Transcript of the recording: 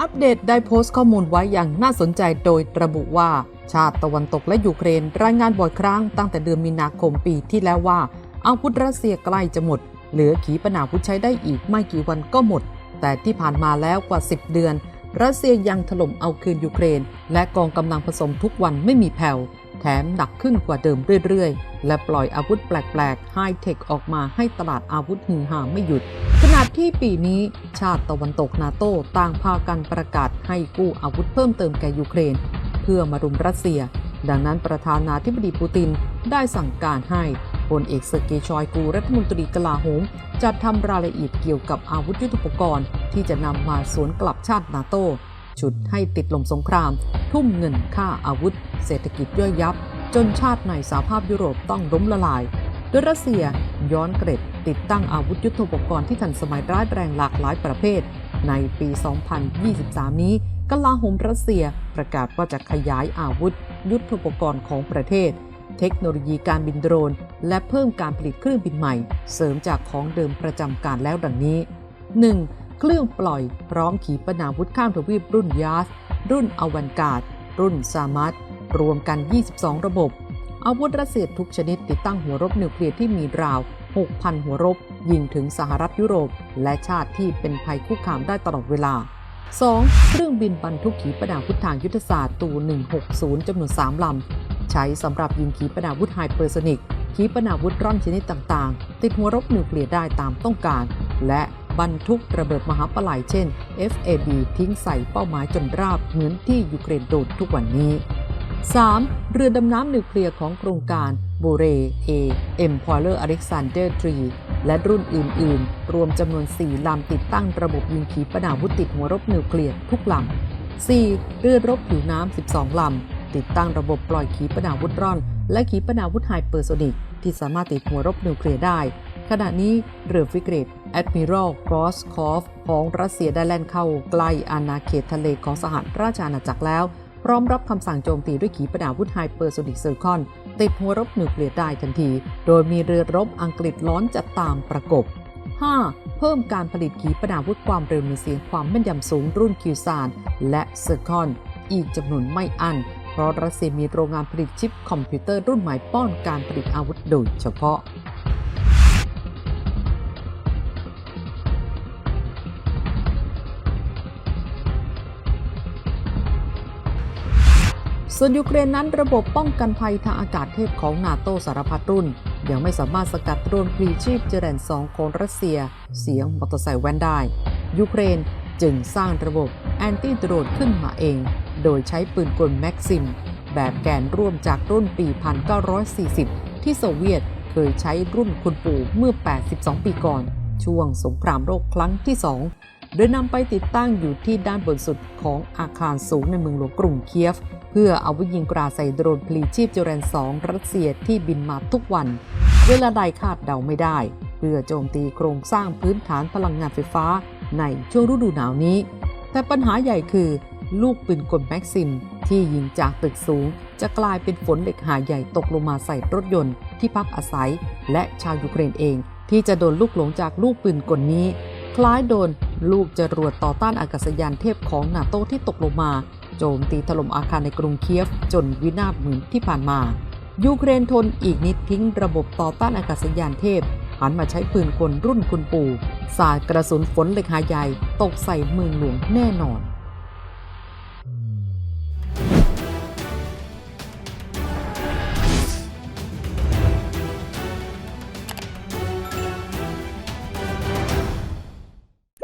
อัปเดตได้โพสต์ข้อมูลไว้อย่างน่าสนใจโดยระบุว่า ชาติตะวันตกและยูเครน รายงานบ่อยครั้งตั้งแต่เดือนมีนาคมปีที่แล้วว่า อาวุธรัสเซียใกล้จะหมด เหลือขีปนาวุธใช้ได้อีกไม่กี่วันก็หมด แต่ที่ผ่านมาแล้วกว่า 10 เดือน รัสเซียยังถล่มเอาคืนยูเครน และกองกำลังผสมทุกวันไม่มีแผ่วแถมหนักขึ้นกว่าเดิมเรื่อยๆ และปล่อยอาวุธแปลกๆไฮเทคออกมาให้ตลาดอาวุธหือหาไม่หยุด ณะที่ปีนี้ชาติตะวันตกนาโต้ต่างพากันประกาศให้กู้อาวุธเพิ่มเติมแก่ยูเครน เพื่อมารุมรัสเซีย ดังนั้นประธานาธิบดีปูตินได้สั่งการให้พลเอกเซอร์เกย์ชอยกูรัฐมนตรีกลาโหมจัดทำรายละเอียดเกี่ยวกับอาวุธยุทโธปกรณ์ ที่จะนำมาสวนกลับชาตินาโต้ฉุดให้ติดลมสงคราม ทุ่มเงินค่าอาวุธ เศรษฐกิจย่อยยับ จนชาติในสหภาพยุโรปต้องล้มละลาย โดยรัสเซีย ย้อนเกร็ดติดตั้งอาวุธยุทโธปกรณ์ที่ทันสมัยร้ายแรงหลากหลายประเภท ในปี 2023 นี้กลาโหมรัสเซียประกาศว่าจะขยายอาวุธ ยุทโธปกรณ์ของประเทศ เทคโนโลยีการบินโดรน และเพิ่มการผลิตเครื่องบินใหม่ เสริมจากของเดิมประจำการแล้วดังนี้ 1. เครื่องปล่อยพร้อมขีปนาวุธข้ามทวีปรุ่นยาสรุ่นอวันการ์ดรุ่นซามัตรวมกัน 22 ระบบ อาวุธรัสเซียทุกชนิดติดตั้งหัวรบนิวเคลียร์ที่มีราว 6,000 หัวรบ ยิงถึงสหรัฐยุโรป และชาติที่เป็นภัยคุกคามได้ตลอดเวลา 2. เครื่องบินบรรทุกขีปนาวุธทางยุทธศาสตร์ตู 160 จำนวน 3 ลำ ใช้สำหรับยิงขีปนาวุธไฮเปอร์โซนิก ขีปนาวุธร่อนชนิดต่างๆ ติดหัวรบนิวเคลียร์ได้ตามต้องการ และบรรทุกระเบิดมหาปลายเช่น FAB ทิ้งใส่เป้าหมายจนราบเหมือนที่ยูเครนโดนทุกวันนี้ 3. เรือดำน้ำนิวเคลียร์ของโครงการบูเรเอเอ็มพอลเลอร์อเล็กซานเดอร์ทรีและรุ่นอื่น ๆ รวมจำนวน 4 ลำติดตั้งระบบยิงขีปนาวุธติดหัวรบนิวเคลียร์ทุกลำ 4. เรือรบผิวน้ำ 12 ลำ ติดตั้งระบบปล่อยขีปนาวุธร่อน และขีปนาวุธไฮเปอร์โซนิกที่สามารถติดหัวรบนิวเคลียร์ได้ ขณะนี้เรือฟริเกตแอดมิรัลกรอสคอฟของรัสเซียได้แล่นเข้าใกล้อาณาเขตทะเลของสหราชอาณาจักรแล้ว พร้อมรับคำสั่งโจมตีด้วยขีปนาวุธไฮเปอร์โซนิกเซอร์คอน ติดหัวรบนิวเคลียร์ได้ทันที โดยมีเรือรบอังกฤษล้อนจะตามประกบ 5. เพิ่มการผลิตขีปนาวุธความเร็วในเสียงความแม่นยำสูงรุ่นคิวซานและเซอร์คอน อีกจำนวนไม่อั้นเพราะรัสเซียมีโรงงานผลิตชิปคอมพิวเตอร์รุ่นใหม่ป้อนการผลิตอาวุธโดยเฉพาะ ส่วนยูเครนนั้นระบบป้องกันภัยทางอากาศเทพของนาโตสารพัดรุ่น ยังไม่สามารถสกัดโดรนพลีชีพเจรนสองของรัสเซีย เสียงมอเตอร์ไซค์แว้นได้ ยูเครนจึงสร้างระบบแอนตี้โดรนขึ้นมาเอง โดยใช้ปืนกลแม็กซิม แบบแกนร่วมจากรุ่นปี 1940 ที่โซเวียตเคยใช้รุ่นคุณปู่เมื่อ 82 ปีก่อน ช่วงสงครามโลกครั้งที่2 โดยนำไปติดตั้งอยู่ที่ด้านบนสุดของอาคารสูงในเมืองหลวงกรุงเคียฟ เพื่อเอาไว้ยิงกราใส่โดรนพลีชีพเจเรน 2 รัสเซียที่บินมาทุกวัน เวลาใดคาดเดาไม่ได้ เพื่อโจมตีโครงสร้างพื้นฐานพลังงานไฟฟ้าในช่วงฤดูหนาวนี้ แต่ปัญหาใหญ่คือลูกปืนกลแม็กซิม ที่ยิงจากตึกสูง จะกลายเป็นฝนเหล็กหาใหญ่ตกลงมาใส่รถยนต์ที่พักอาศัย และชาวยูเครนเอง ที่จะโดนลูกหลงจากลูกปืนกลนี้ คล้ายโดน ลูกจรวดต่อต้านอากาศยานเทพของนาโต้ที่ตกลงมา โจมตีถล่มอาคารในกรุงเคียฟ จนวินาศเหมือนที่ผ่านมา ยูเครนทนอีกนิดทิ้งระบบต่อต้านอากาศยานเทพ หันมาใช้ปืนกลรุ่นคุณปู่สาดกระสุนฝนเหล็กหาใหญ่ตกใส่เมืองหลวงแน่นอน